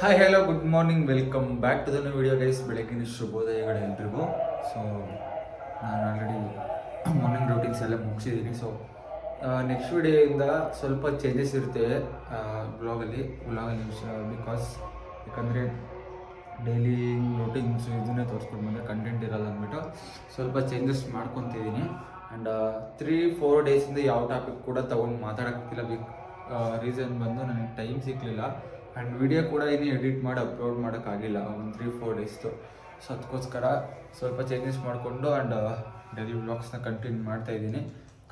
Hi hello good morning welcome back to the new video guys ಬೆಳಗ್ಗಿನ ಶುಭೋದಯಗಳು ಎಲ್ರಿಗೂ. So ನಾನು ಆಲ್ರೆಡಿ ಮಾರ್ನಿಂಗ್ ರೂಟೀನ್ಸ್ ಎಲ್ಲ ಮುಗಿಸಿದ್ದೀನಿ. ಸೊ ನೆಕ್ಸ್ಟ್ ವಿಡಿಯೋಯಿಂದ ಸ್ವಲ್ಪ ಚೇಂಜಸ್ ಇರುತ್ತೆ ಬ್ಲಾಗಲ್ಲಿ ಬ್ಲಾಗಲ್ಲಿ ಬಿಕಾಸ್ ಯಾಕಂದರೆ ಡೈಲಿ ರೂಟೀನ್ಸ್ ಇದನ್ನೇ ತೋರಿಸ್ಕೊಂಡು ಬಂದರೆ ಕಂಟೆಂಟ್ ಇರಲ್ಲ ಅಂದ್ಬಿಟ್ಟು ಸ್ವಲ್ಪ ಚೇಂಜಸ್ ಮಾಡ್ಕೊತಿದ್ದೀನಿ. ಆ್ಯಂಡ್ ತ್ರೀ ಫೋರ್ ಡೇಸಿಂದ ಯಾವ ಟಾಪಿಕ್ ಕೂಡ ತೊಗೊಂಡು ಮಾತಾಡೋಕ್ಕಿಲ್ಲ ಬಿಕ್ ರೀಸನ್ ಬಂದು ನನಗೆ ಟೈಮ್ ಸಿಕ್ಕಲಿಲ್ಲ ಆ್ಯಂಡ್ ವಿಡಿಯೋ ಕೂಡ ಇನ್ನೂ ಎಡಿಟ್ ಮಾಡಿ ಅಪ್ಲೋಡ್ ಮಾಡೋಕ್ಕಾಗಿಲ್ಲ ಒಂದು ತ್ರೀ ಫೋರ್ ಡೇಸ್ದು ಸೊ ಅದಕ್ಕೋಸ್ಕರ ಸ್ವಲ್ಪ ಚೇಂಜಸ್ ಮಾಡಿಕೊಂಡು ಆ್ಯಂಡ್ ಡೈಲಿ ವ್ಲಾಗ್ಸ್ನ ಕಂಟಿನ್ಯೂ ಮಾಡ್ತಾ ಇದ್ದೀನಿ.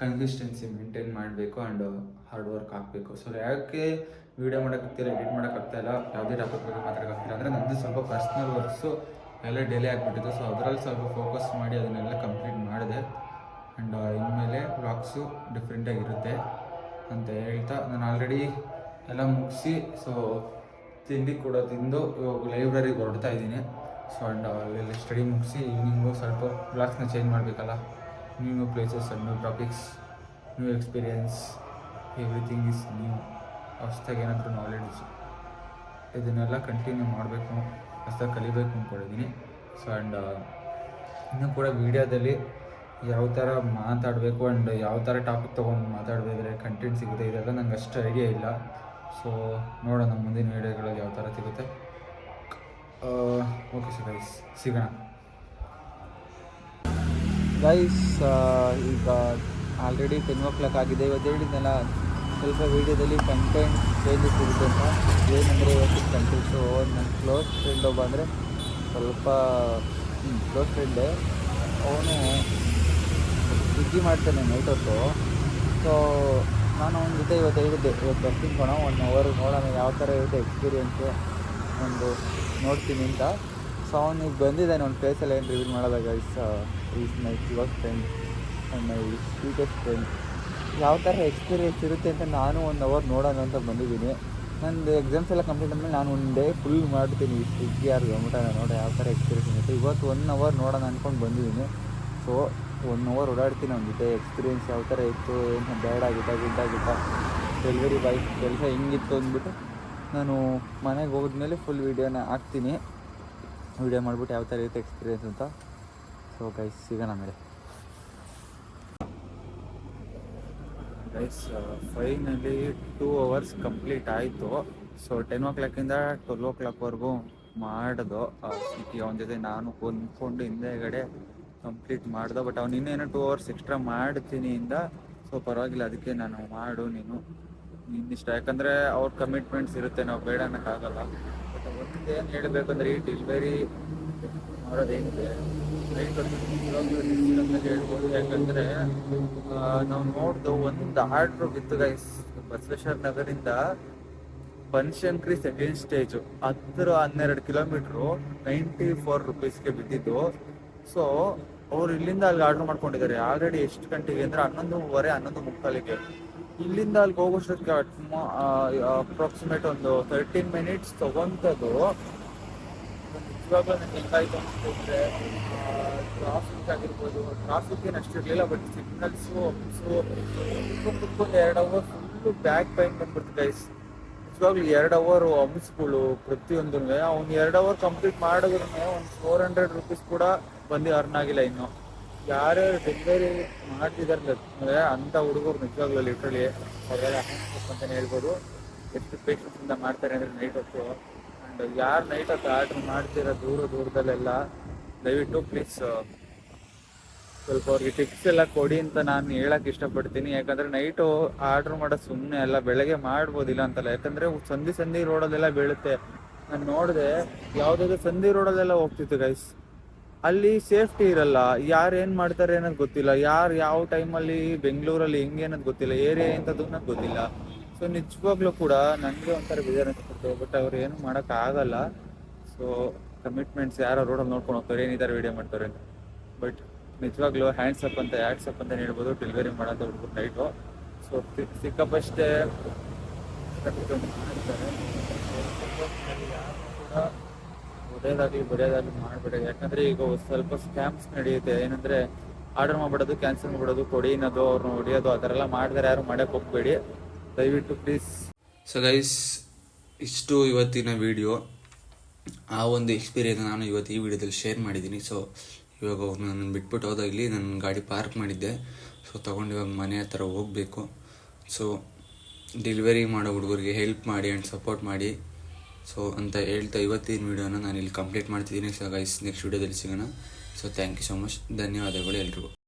ಕನ್ಸಿಸ್ಟೆನ್ಸಿ ಮೇಂಟೈನ್ ಮಾಡಬೇಕು ಆ್ಯಂಡ್ ಹಾರ್ಡ್ ವರ್ಕ್ ಹಾಕಬೇಕು. ಸೊ ಯಾಕೆ ವೀಡಿಯೋ ಮಾಡೋಕ್ಕಾಗ್ತಿಲ್ಲ ಎಡಿಟ್ ಮಾಡೋಕ್ಕಾಗ್ತಾಯಿಲ್ಲ ಯಾವುದೇ ಟಾಪಿಕ್ ಬಗ್ಗೆ ಮಾತಾಡೋಕ್ಕಾಗ್ತಿಲ್ಲ ಅಂದರೆ ನಮ್ಮದು ಸ್ವಲ್ಪ ಪರ್ಸ್ನಲ್ ವರ್ಕ್ಸು ಎಲ್ಲ ಡಿಲೇ ಆಗಿಬಿಟ್ಟಿದೆ ಸೊ ಅದರಲ್ಲಿ ಸ್ವಲ್ಪ ಫೋಕಸ್ ಮಾಡಿ ಅದನ್ನೆಲ್ಲ ಕಂಪ್ಲೀಟ್ ಮಾಡಿದೆ. ಆ್ಯಂಡ್ ಇನ್ಮೇಲೆ ವ್ಲಾಗ್ಸು ಡಿಫ್ರೆಂಟಾಗಿರುತ್ತೆ ಅಂತ ಹೇಳ್ತಾ, ನಾನು ಆಲ್ರೆಡಿ ಎಲ್ಲ ಮುಗಿಸಿ ಸೊ ತಿಂಡಿ ಕೂಡ ತಿಂದು ಇವಾಗ ಲೈಬ್ರರಿಗೆ ಹೊರಡ್ತಾ ಇದ್ದೀನಿ. ಸೊ ಆ್ಯಂಡ್ ಅಲ್ಲೆಲ್ಲ ಸ್ಟಡಿ ಮುಗಿಸಿ ಈವ್ನಿಂಗು ಸ್ವಲ್ಪ ಬ್ಲಾಕ್ಸ್ನ ಚೇಂಜ್ ಮಾಡಬೇಕಲ್ಲ. New new places and new topics new experience everything is new ಹೊಸ್ದಾಗಿ ಏನಾದರೂ ನಾಲೆಡ್ಜ್ ಇದನ್ನೆಲ್ಲ ಕಂಟಿನ್ಯೂ ಮಾಡಬೇಕು, ಹೊಸ್ದಾಗಿ ಕಲಿಬೇಕು ಅಂದ್ಕೊಂಡಿದ್ದೀನಿ ಸೊ ಆ್ಯಂಡ್ ಇನ್ನೂ ಕೂಡ ವೀಡಿಯೋದಲ್ಲಿ ಯಾವ ಥರ ಮಾತಾಡಬೇಕು ಆ್ಯಂಡ್ ಯಾವ ಥರ ಟಾಪಿಕ್ ತೊಗೊಂಡು ಮಾತಾಡಬೇಕಾದ್ರೆ ಕಂಟೆಂಟ್ ಸಿಗುತ್ತೆ, ಇದೆಲ್ಲ ನಂಗೆ ಅಷ್ಟು ಐಡಿಯಾ ಇಲ್ಲ. ಸೊ ನೋಡೋಣ ಮುಂದಿನ ವೀಡಿಯೋಗಳಲ್ಲಿ ಯಾವ ಥರ ಸಿಗುತ್ತೆ. ಓಕೆ ಸರ್ ಗೈಸ್ ಸಿಗೋಣ. ಗೈಸ್ ಈಗ ಆಲ್ರೆಡಿ ಟೆನ್ ಓ ಕ್ಲಾಕ್ ಆಗಿದೆ. ಇವತ್ತು ಹೇಳಿದ್ನಲ್ಲ, ಸ್ವಲ್ಪ ವೀಡಿಯೋದಲ್ಲಿ ಕಂಟೆಂಟ್ ಚೇಂಜಸ್ ಇರುತ್ತೆ ಅಂತ. ಏನಂದರೆ ಇವತ್ತು ಕಂಟೆಂಟ್ ಸೊ ನನ್ನ ಕ್ಲೋಸ್ ಫ್ರೆಂಡ್ ಒಬ್ಬ ಅಂದರೆ ಸ್ವಲ್ಪ ಕ್ಲೋಸ್ ಫ್ರೆಂಡ್ ಅವನು ಸುದ್ದಿ ಮಾಡ್ತಾನೆ ನೈಟ್ ಹೊತ್ತು. ಸೊ ನಾನು ಒಂದು ಜೊತೆ ಇವತ್ತು ಹೇಳಿದ್ದೆ ಇವತ್ತು ಬರ್ತೀನಿ ಕಣ ಒನ್ ಅವರ್ ನೋಡೋಣ ಯಾವ ಥರ ಇರುತ್ತೆ ಎಕ್ಸ್ಪೀರಿಯೆನ್ಸು ಒಂದು ನೋಡ್ತೀನಿ ಅಂತ. ಸೊ ಅವನಿಗೆ ಬಂದಿದ್ದಾನೆ ಒಂದು ಪ್ಲೇಸಲ್ಲಿ ಏನು reveal ಮಾಡೋದಾಗ is is my close friend and my sweetest friend ಯಾವ ಥರ ಎಕ್ಸ್ಪೀರಿಯೆನ್ಸ್ ಇರುತ್ತೆ ಅಂತ ನಾನು ಒಂದು ಅವರ್ ನೋಡೋಣ ಅಂತ ಬಂದಿದ್ದೀನಿ. ನಂದು ಎಕ್ಸಾಮ್ಸ್ ಎಲ್ಲ ಕಂಪ್ಲೀಟ್ ಆದಮೇಲೆ ನಾನು ಒಂದು ಡೇ ಫುಲ್ ಮಾಡ್ತೀನಿ ಸ್ವಿಗ್ಗಿ ಆರ್ ಗಮಟನ ನೋಡಿ ಯಾವ ಥರ ಎಕ್ಸ್ಪೀರಿಯೆನ್ಸ್ ಇರುತ್ತೆ. ಇವತ್ತು ಒನ್ ಅವರ್ ನೋಡೋಣ ಅಂದ್ಕೊಂಡು ಬಂದಿದ್ದೀನಿ. ಸೊ ಒನ್ ಅವರ್ ಓಡಾಡ್ತೀನಿ ಅವ್ನ ಜೊತೆ ಎಕ್ಸ್ಪೀರಿಯೆನ್ಸ್ ಯಾವ ಥರ ಇತ್ತು, ಏನು ಬ್ಯಾಡ್ ಆಗಿತ್ತ ಗುಡ್ ಆಗಿತ್ತ ಡೆಲಿವರಿ ಬಾಯ್ ಕೆಲಸ ಹೆಂಗಿತ್ತು ಅಂದ್ಬಿಟ್ಟು ನಾನು ಮನೆಗೆ ಹೋಗಿದ್ಮೇಲೆ ಫುಲ್ ವೀಡಿಯೋನ ಹಾಕ್ತೀನಿ. ವೀಡಿಯೋ ಮಾಡಿಬಿಟ್ಟು ಯಾವ ಥರ ಇರುತ್ತೆ ಎಕ್ಸ್ಪೀರಿಯೆನ್ಸ್ ಅಂತ. ಸೊ ಗೈಸ್ ಸಿಗೋಣ ಆಮೇಲೆ. Guys finally two hours complete ಆಯಿತು. ಸೊ ಟೆನ್ ಓ ಕ್ಲಾಕಿಂದ ಟ್ವೆಲ್ ಓ ಕ್ಲಾಕ್ವರೆಗೂ ಮಾಡಿದೋ ಅವನ ಜೊತೆ ನಾನು ಕುಂದ್ಕೊಂಡು ಹಿಂದೆಗಡೆ ಕಂಪ್ಲೀಟ್ ಮಾಡ್ದೆ ಬಟ್ ಅವ್ನು ಇನ್ನೇನು ಟೂ ಅವರ್ಸ್ ಎಕ್ಸ್ಟ್ರಾ ಮಾಡ್ತೀನಿ ಇಂದ ಸೊ ಪರವಾಗಿಲ್ಲ, ಅದಕ್ಕೆ ನಾನು ಮಾಡು ನೀನು. ನಿನ್ನಿಷ್ಟ, ಯಾಕಂದರೆ ಅವ್ರ ಕಮಿಟ್ಮೆಂಟ್ಸ್ ಇರುತ್ತೆ, ನಾವು ಬೇಡ ಅನ್ನೋಕ್ಕಾಗಲ್ಲ ಬಟ್ ಒಂದು ಏನು ಹೇಳಬೇಕಂದ್ರೆ ಈ ಡೆಲಿವರಿ ಮಾಡೋದೇನಿದೆ ನೈಟ್ ಹೇಳ್ಬೋದು, ಯಾಕಂದರೆ ನಾವು ನೋಡ್ದು ಒಂದು ಆರ್ಡ್ರ್ ಬಿತ್ತು ಗೈಸ್ ಬಸವೇಶ್ವರ ನಗರಿಂದ ಬನಶಂಕರಿ ಸೆಕೆಂಡ್ ಸ್ಟೇಜು ಹತ್ತಿರ ಹನ್ನೆರಡು ಕಿಲೋಮೀಟ್ರು ನೈಂಟಿ ಫೋರ್ ರುಪೀಸ್ಗೆ ಬಿದ್ದಿದ್ದು. ಸೊ ಅವ್ರು ಇಲ್ಲಿಂದ ಅಲ್ಲಿ ಆರ್ಡರ್ ಮಾಡ್ಕೊಂಡಿದ್ದಾರೆ ಆಲ್ರೆಡಿ ಎಷ್ಟು ಗಂಟೆಗೆ ಅಂದ್ರೆ ಹನ್ನೊಂದುವರೆ ಹನ್ನೊಂದು ಮುಕ್ಕಾಲಿಗೆ ಇಲ್ಲಿಂದ ಅಲ್ಲಿಗೆ ಹೋಗೋಷ್ಟಕ್ಕೆ ಅಪ್ರಾಕ್ಸಿಮೇಟ್ ಒಂದು ತರ್ಟೀನ್ ಮಿನಿಟ್ಸ್ ತಗೊಂತದ್ದು ನಿಜವಾಗ್ಲೂ ನನಗೆ ಹೆಂಗಾಯ್ತು ಅನಿಸ್ತಿದ್ರೆ ಟ್ರಾಫಿಕ್ ಆಗಿರ್ಬೋದು ಟ್ರಾಫಿಕ್ ಏನು ಅಷ್ಟು ಇರಲಿಲ್ಲ ಬಟ್ ಸಿಗ್ನಲ್ಸು ಕುತ್ಕೊಂಡು ಎರಡು ಅವರ್ ಫುಲ್ಲು ಬ್ಯಾಕ್ ಪೈನ್ ಬಂದ್ಬಿಡ್ತು ಗೈಸ್ ನಿಜವಾಗ್ಲೂ ಎರಡು ಅವರ್ ಅಮಿಸ್ಗಳು ಪ್ರತಿಯೊಂದು ಅವ್ನು ಎರಡು ಅವರ್ ಕಂಪ್ಲೀಟ್ ಮಾಡಿದ್ರು ಒಂದು ಫೋರ್ ಹಂಡ್ರೆಡ್ ರುಪೀಸ್ ಕೂಡ ಬಂದು ಅರ್ನ್ ಆಗಿಲ್ಲ ಇನ್ನು. ಯಾರು ಡೆಲಿವರಿ ಮಾಡ್ತಿದ್ದಾರೆ ಅಂದರೆ ಅಂಥ ಹುಡುಗರು ನಿಜವಾಗ್ಲೂ ಲಿಟ್ರಲಿ ಅವರೆಲ್ಲ ಹೇಳ್ಬೋದು. ಎಷ್ಟು ಪೇಷನ್ಸಿಂದ ಮಾಡ್ತಾರೆ ಅಂದರೆ ನೈಟ್ ಹೊತ್ತು. ಆ್ಯಂಡ್ ಯಾರು ನೈಟ್ ಹೊತ್ತು ಆರ್ಡ್ರ್ ಮಾಡ್ತೀರಾ ದೂರ ದೂರದಲ್ಲೆಲ್ಲ ದಯವಿಟ್ಟು ಪ್ಲೀಸ್ ಸ್ವಲ್ಪ ಅವ್ರಿಗೆ ಟಿಪ್ಸ್ ಎಲ್ಲ ಕೊಡಿ ಅಂತ ನಾನು ಹೇಳಕ್ ಇಷ್ಟಪಡ್ತೀನಿ. ಯಾಕಂದ್ರೆ ನೈಟು ಆರ್ಡರ್ ಮಾಡೋದು ಸುಮ್ಮನೆ ಅಲ್ಲ, ಬೆಳಗ್ಗೆ ಮಾಡ್ಬೋದಿಲ್ಲ ಅಂತಲ್ಲ. ಯಾಕಂದ್ರೆ ಸಂಧಿ ಸಂಧಿ ರೋಡಲ್ಲೆಲ್ಲ ಬೀಳುತ್ತೆ. ನಾನು ನೋಡಿದೆ, ಯಾವುದಾದ್ರು ಸಂಧಿ ರೋಡಲ್ಲೆಲ್ಲ ಹೋಗ್ತಿತ್ತು ಗೈಸ್ ಅಲ್ಲಿ ಸೇಫ್ಟಿ ಇರಲ್ಲ. ಯಾರು ಏನು ಮಾಡ್ತಾರೆ ಅನ್ನೋದು ಗೊತ್ತಿಲ್ಲ. ಯಾರು ಯಾವ ಟೈಮಲ್ಲಿ ಬೆಂಗಳೂರಲ್ಲಿ ಹೆಂಗೆ ಅನ್ನೋದು ಗೊತ್ತಿಲ್ಲ. ಏರಿಯಾ ಎಂಥದ್ದು ಅನ್ನೋದು ಗೊತ್ತಿಲ್ಲ. ಸೊ ನಿಜವಾಗ್ಲೂ ಕೂಡ ನನಗೆ ಒಂಥರ ಬೇಜಾರು ಅನ್ಸುತ್ತೆ ಬಟ್ ಅವ್ರು ಏನು ಮಾಡೋಕ್ಕಾಗಲ್ಲ ಸೊ ಕಮಿಟ್ಮೆಂಟ್ಸ್ ಯಾರೋ ರೋಡಲ್ಲಿ ನೋಡ್ಕೊಂಡು ಹೋಗ್ತಾರೆ ಏನಿದ್ದಾರೆ ವೀಡಿಯೋ ಮಾಡ್ತಾರೆ ಬಟ್ ನಿಜವಾಗ್ಲೂ ಹ್ಯಾಂಡ್ಸ್ ಅಪ್ ಅಂತ ಹ್ಯಾಟ್ಸ್ ಅಪ್ ಅಂತ ಹೇಳ್ಬೋದು. ಡೆಲಿವರಿ ಮಾಡೋದು ಹುಡುಗರು ನೈಟು ಸೊ ಸಿಕ್ಕಪ್ಪಷ್ಟೇ ಬರೆಯೋದಾಗ್ಲಿ ಬರೆಯೋದಾಗ್ಲಿ ಮಾಡಬೇಡಿ. ಯಾಕಂದ್ರೆ ಈಗ ಸ್ವಲ್ಪ ಸ್ಕ್ಯಾಮ್ಸ್ ನಡೆಯುತ್ತೆ. ಏನಂದ್ರೆ ಆರ್ಡರ್ ಮಾಡ್ಬಿಡೋದು ಕ್ಯಾನ್ಸಲ್ ಮಾಡ್ಬಿಡೋದು, ಕೊಡಿ ಅನ್ನೋದು ಅವ್ರನ್ನ ಹೊಡಿಯೋದು, ಆ ಥರ ಎಲ್ಲ ಮಾಡಿದ್ರೆ ಯಾರು ಮಾಡಕ್ಕೆ ಹೋಗ್ಬೇಡಿ. ದಯವಿಟ್ಟು ಪ್ಲೀಸ್ ಸೊ ಗೈಸ್ ಇಷ್ಟು ಇವತ್ತಿನ ವಿಡಿಯೋ ಆ ಒಂದು ಎಕ್ಸ್ಪೀರಿಯನ್ಸ್ ನಾನು ಇವತ್ತು ಈ ವಿಡಿಯೋದಲ್ಲಿ ಶೇರ್ ಮಾಡಿದ್ದೀನಿ. ಸೊ ಇವಾಗ ನಾನು ಬಿಟ್ಬಿಟ್ಟು ಬಿಟ್ಬಿಟ್ಟು ಇಲ್ಲಿ ನನ್ನ ಗಾಡಿ ಪಾರ್ಕ್ ಮಾಡಿದ್ದೆ. ಸೊ ತೊಗೊಂಡು ಇವಾಗ ಮನೆ ಹತ್ರ ಹೋಗಬೇಕು. ಸೊ ಡೆಲಿವರಿ ಮಾಡೋ ಹುಡುಗರಿಗೆ ಹೆಲ್ಪ್ ಮಾಡಿ ಆ್ಯಂಡ್ ಸಪೋರ್ಟ್ ಮಾಡಿ. ಸೊ ಅಂತ ಹೇಳ್ತಾ ಇವತ್ತಿನ ವೀಡಿಯೋನ ನಾನು ಇಲ್ಲಿ ಕಂಪ್ಲೀಟ್ ಮಾಡ್ತಿದ್ದೀನಿ. ಸೊ ಗೈಸ್ ನೆಕ್ಸ್ಟ್ ವೀಡಿಯೋದಲ್ಲಿ ಸಿಗೋಣ. So thank you so much ಧನ್ಯವಾದಗಳು ಎಲ್ರಿಗೂ.